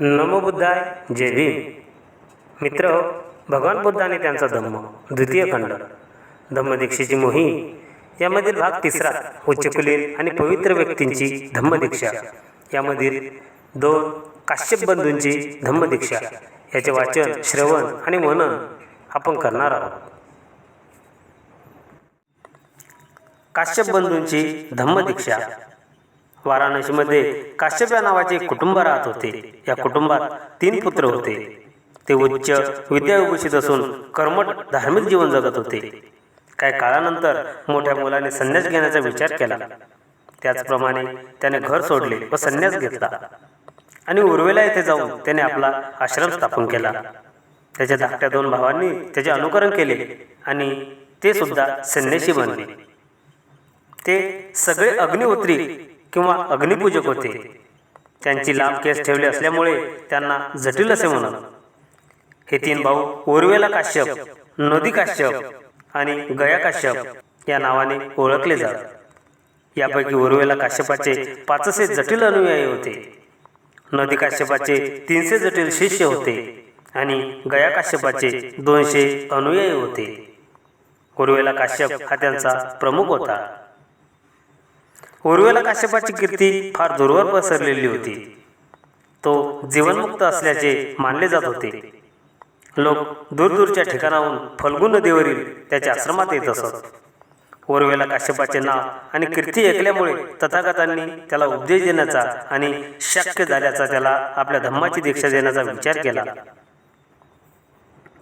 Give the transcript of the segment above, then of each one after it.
नमो बुद्धाय जय भीम. मित्र भगवान बुद्धाने त्यांचा धम्म द्वितीय खंड. धम्मदीक्षेची मोहीम यामधील भाग तिसरा उच्चकुलीन आणि पवित्र व्यक्तींची धम्मदीक्षा. यामधील दोन काश्यप बंधूंची धम्मदीक्षा. याचे वाचन श्रवण आणि मनन आपण करणार आहोत. काश्यप बंधूंची धम्मदीक्षा. वाराणसीमध्ये काश्यप या नावाचे कुटुंब राहत होते. या कुटुंबात तीन पुत्र होते. ते उच्च विद्याविभूषित असून कर्मठ धार्मिक जीवन जगत होते. काही काळानंतर मोठ्या मुलाने संन्यास घेण्याचा विचार केला. त्याचप्रमाणे त्याने घर सोडले व संन्यास घेतला. आणि उर्वेला येथे जाऊन त्याने आपला आश्रम स्थापन केला. त्याच्या धाकट्या दोन भावांनी त्याचे अनुकरण केले आणि ते सुद्धा संन्यासी बनले. ते सगळे अग्निहोत्री किंवा अग्निपूजक होते. त्यांची लांब केस ठेवले असल्यामुळे त्यांना जटिल असे म्हणत. हे तीन भाऊ उर्वेला काश्यप नदी काश्यप आणि गया काश्यप या नावाने ओळखले जात. यापैकी उर्वेला काश्यपाचे पाचशे जटिल अनुयायी होते. नदी काश्यपाचे तीनशे जटिल शिष्य होते आणि गया काश्यपाचे दोनशे अनुयायी होते. उर्वेला काश्यप हा त्यांचा प्रमुख होता. उर्वेला काश्यपाची कीर्ती फार दूरवर पसरलेली होती. तो जीवनमुक्त असल्याचे मानले जात होते. लोक दूरदूरच्या ठिकाणाहून फल्गू नदीवरील त्याच्या आश्रमात येत असत. उर्वेला काश्यपाचे नाव आणि कीर्ती ऐकल्यामुळे तथागतांनी त्याला उपदेश देण्याचा आणि शक्य झाल्याचा त्याला आपल्या धम्माची दीक्षा देण्याचा विचार केला.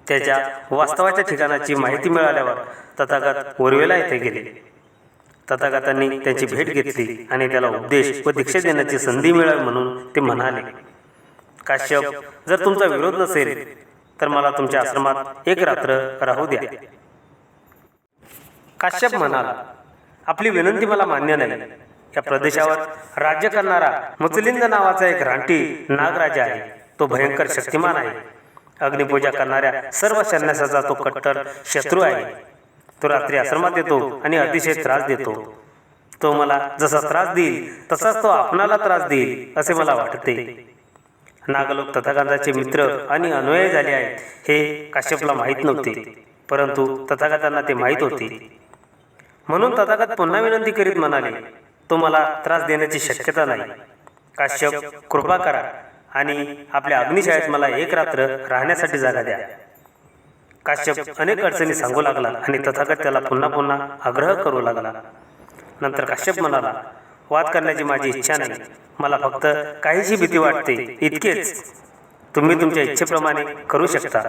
त्याच्या वास्तवाच्या ठिकाणाची माहिती मिळाल्यावर तथागत उर्वेला येथे गेले. तथागतांनी त्यांची भेट घेतली आणि त्याला उपदेश व दीक्षा देण्याची संधी मिळावी म्हणून ते म्हणाले काश्यप जर तुमचा विरोध नसेल तर मला तुमच्या आश्रमात एक रात्र राहू द्या. काश्यप म्हणाला आपली विनंती मला मान्य नाही. या प्रदेशावर राज्य करणारा मुचलिंद नावाचा एक रानटी नागराजा आहे. तो भयंकर शक्तिमान आहे. अग्निपूजा करणाऱ्या सर्व संन्यासाचा तो कट्टर शत्रू आहे. तो रात्री आश्रमात येतो आणि अतिशय त्रास देतो. तो मला जसा त्रास देईल तसाच तो आपणाला त्रास देईल असे मला वाटते. नागलोक तथागताचे मित्र आणि अनुयायी झाले आहेत हे काश्यपला माहीत नव्हते परंतु तथागतांना ते माहीत होते. म्हणून तथागत पुन्हा विनंती करीत म्हणाले तो मला त्रास देण्याची शक्यता नाही. काश्यप कृपा करा आणि आपल्या अग्निशाळेत मला एक रात्र राहण्यासाठी जागा द्या. काश्यप अनेक अडचणी सांगू लागला आणि तथागत त्याला पुन्हा पुन्हा आग्रह करू लागला. नंतर काश्यप म्हणाला वाद करण्याची माझी इच्छा नाही. मला फक्त काहीशी भीती वाटते इतकेच. तुम्ही तुमच्या इच्छेप्रमाणे करू शकता.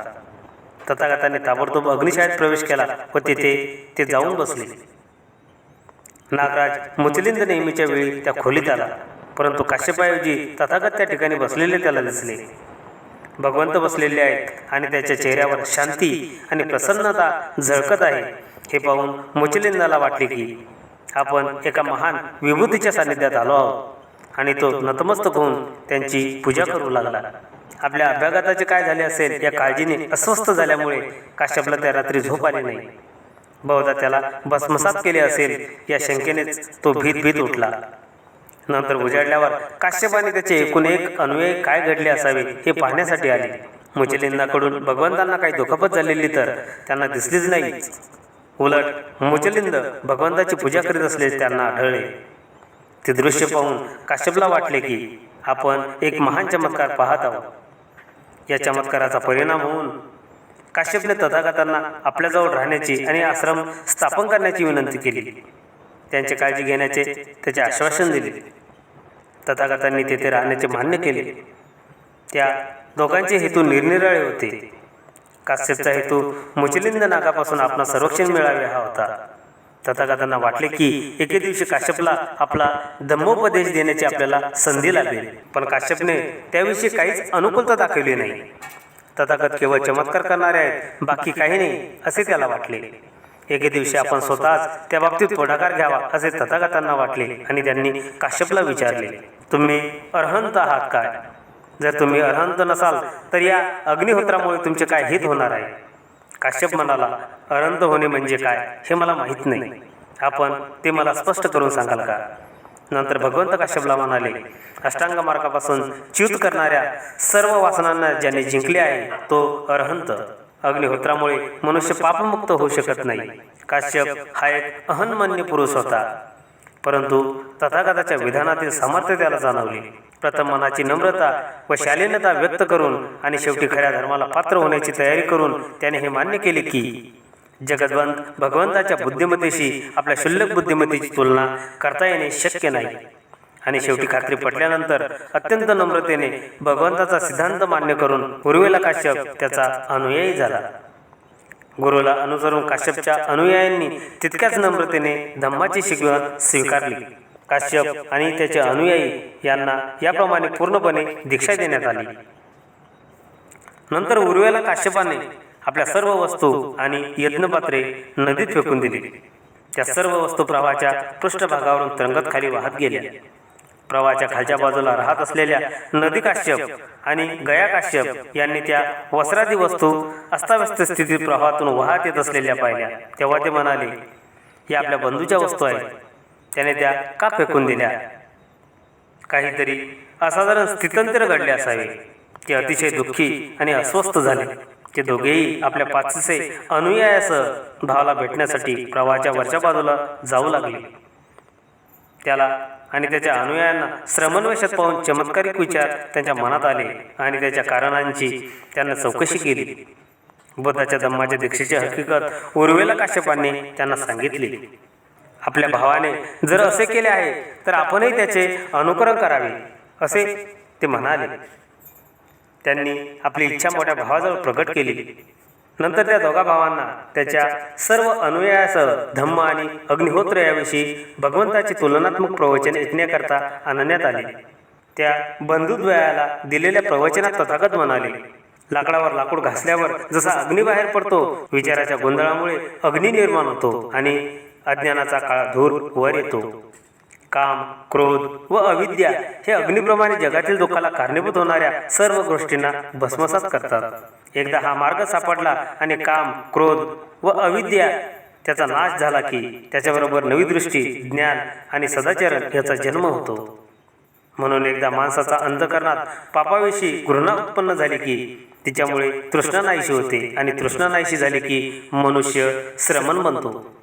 तथागताने ताबडतोब अग्निशाळेत प्रवेश केला व तेथे ते जाऊन बसले. नागराज मुचलिंद नेहमीच्या वेळी त्या खोलीत आला परंतु काश्यपाऐवजी तथागत त्या ठिकाणी बसलेले त्याला दिसले. भगवंत बसलेले आहेत आणि त्याच्या चेहऱ्यावर शांती आणि प्रसन्नता झळकत आहे. हे पाहून मुचलिंदाला वाटले की आपण एका महान विभूतीच्या सान्निध्यात आलो आहोत आणि तो नतमस्तक होऊन त्यांची पूजा करू लागला. आपल्या अभ्यागताचे काय झाले असेल या काळजीने अस्वस्थ झाल्यामुळे काश्यपला त्या रात्री झोप आली नाही? बहुधा त्याला भस्मसात केले असेल या शंकेनेच तो भीत भीत उठला. नंतर उजाडल्यावर काश्यपाने त्याचे एकूण एक अनुयायी काय घडले असावे हे पाहण्यासाठी आले. मुचलिंदाकडून भगवंतांना काही दुखापत झालेली तर त्यांना दिसलीच नाही उलट मुचलिंद भगवंताची पूजा करीत असलेले त्यांना आढळले. ते दृश्य पाहून काश्यपला वाटले की आपण एक महान चमत्कार पाहत आहोत. या चमत्काराचा परिणाम होऊन काश्यपने तथागतांना आपल्याजवळ राहण्याची आणि आश्रम स्थापन करण्याची विनंती केली. त्यांची काळजी घेण्याचे त्याचे आश्वासन दिले. तथागतांनी तेथे राहण्याचे मान्य केले. त्या दोघांचे हेतू निरनिराळे होते. काश्यपचा हेतू मुचलिंद नागापासून आपला संरक्षण मिळावे हा होता. तथागतांना वाटले की एके दिवशी काश्यपला आपला धम्मोपदेश देण्याची आपल्याला संधी लाभेल पण काश्यपने त्याविषयी काहीच अनुकूलता दाखवली नाही. तथागत केवळ चमत्कार करणारे आहेत बाकी काही नाही असे त्याला वाटले. एके दिवशी आपण स्वतःच त्या बाबतीत पुढाकार घ्यावा असे तथागतांना वाटले आणि त्यांनी काश्यपला विचारले तुम्ही अर्हंत आहात काय? जर तुम्ही अर्हंत नसाल तर या अग्निहोत्रामुळे तुमचे काय हित होणार आहे? काश्यप म्हणाला अरंत होणे म्हणजे काय हे मला माहीत नाही. आपण ते मला स्पष्ट करून सांगाल का? नंतर भगवंत काश्यपला म्हणाले अष्टांग मार्गापासून च्युत करणाऱ्या सर्व वासनांना ज्याने जिंकले आहे तो अरहंत. अग्निहोत्रामुळे मनुष्य पापमुक्त होऊ शकत नाही. काश्यप हा एक अहनमान्य पुरुष होता. परंतु तथागताच्या विधानातील सामर्थ्य त्याला जाणवले. प्रथम मनाची नम्रता व शालीनता व्यक्त करून आणि शेवटी खऱ्या धर्माला पात्र होण्याची तयारी करून त्याने हे मान्य केले की जगद्वंत भगवंताच्या बुद्धिमत्तेशी आपल्या क्षुल्लक बुद्धिमत्तेची तुलना करता येणे शक्य नाही. आणि शेवटी खात्री पटल्यानंतर अत्यंत नम्रतेने भगवंताचा सिद्धांत मान्य करून पूर्वेला काश्यप त्याचा अनुयायी झाला. गुरुला अनुसरून काश्यपच्या अनुयायांनी तितक्याच नम्रतेने धम्माची शिकवण स्वीकारली. काश्यप आणि त्याचे अनुयायी यांना याप्रमाणे पूर्णपणे दीक्षा देण्यात आली. नंतर उर्वेला काश्यपाने आपल्या सर्व वस्तू आणि यज्ञपात्रे नदीत फेकून दिली. त्या सर्व वस्तू प्रवाहाच्या पृष्ठभागावरून तरंगत खाली वाहत गेल्या. प्रवाहाच्या खालच्या बाजूला राहत असलेल्या नदी काश्यप आणि गया काश्यप यांनी त्या वस्त्रादी वस्तू अस्ताव्यस्त स्थितीत प्रवाहातून वाहत येत असलेल्या पाहिल्या. तेव्हा ते म्हणाले या आपल्या बंधूच्या वस्तू आहेत. त्याने त्या का फेकून दिल्या? काहीतरी असाधारण स्थितंतर घडले असावे. ते अतिशय दुःखी आणि अस्वस्थ झाले. ते दोघेही आपल्या पाचसे अनुयायासह भावाला भेटण्यासाठी प्रवाहाच्या वरच्या बाजूला जाऊ लागले. त्याला आणि त्याच्या अनुयायांना श्रमन्वेषात पाहून चमत्कारिक विचार त्यांच्या मनात आले आणि त्याच्या कारणांची त्यांना चौकशी केली. बुद्धाच्या धम्माच्या दीक्षेची हकीकत उर्वेला काश्यपांनी त्यांना सांगितली. आपल्या भावाने जर असे केले आहे तर आपणही त्याचे अनुकरण करावे असे ते म्हणाले. त्यांनी आपली इच्छा मोठ्या भावाजवळ प्रकट केली. नंतर त्या दोघा भावांना त्याच्या सर्व अनुयायासह धम्म आणि अग्निहोत्र याविषयी भगवंताची तुलनात्मक प्रवचन ऐकण्याकरता आणण्यात आले. त्या बंधुद्वयाला दिलेल्या प्रवचनात तथागत म्हणाले लाकडावर लाकूड घासल्यावर जसा अग्नी बाहेर पडतो विचाराच्या गोंधळामुळे अग्नी निर्माण होतो आणि अज्ञानाचा काळा धूर वर येतो. काम क्रोध व अविद्या हे अग्निप्रमाणे जगातील दुःखाला कारणीभूत होणाऱ्या सर्व गोष्टींना भस्मसात करतात. एकदा हा मार्ग सापडला आणि काम क्रोध व अविद्या त्याचा नाश झाला की त्याच्याबरोबर नवी दृष्टी ज्ञान आणि सदाचरण याचा जन्म होतो. म्हणून एकदा माणसाचा अंधकरणात पापाविषयी घृणा उत्पन्न झाली की तिच्यामुळे तृष्णा नाहीशी होते आणि तृष्णा नाहीशी झाली की मनुष्य श्रमण बनतो.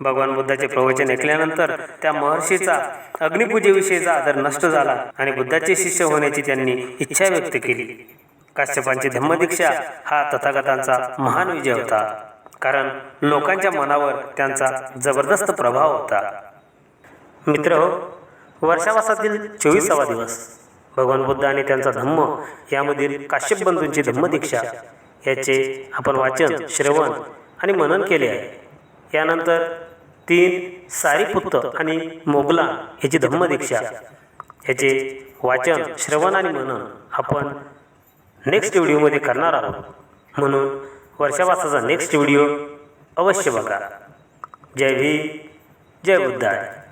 भगवान बुद्धाचे प्रवचन ऐकल्यानंतर त्या महर्षीचा अग्निपूजेविषयीचा आदर नष्ट झाला आणि बुद्धाचे शिष्य होण्याची त्यांनी इच्छा व्यक्त केली. काश्यपांची धम्मदीक्षा हा तथागतांचा महान विजय होता. कारण लोकांच्या मनावर त्यांचा जबरदस्त प्रभाव होता. मित्र हो, वर्षावासातील चोवीसावा दिवस. भगवान बुद्ध आणि त्यांचा धम्म यामधील काश्यप बंधूंची धम्मदीक्षा याचे आपण वाचन श्रवण आणि मनन केले आहे. यानंतर तीन सारीपुत्त आणि मोगला याची धम्मदीक्षा याचे वाचन श्रवण आणि मनन आपण नेक्स्ट व्हिडिओमध्ये करणार आहोत. म्हणून वर्षावासाचा नेक्स्ट व्हिडिओ अवश्य बघा. जय भी जय बुद्धाय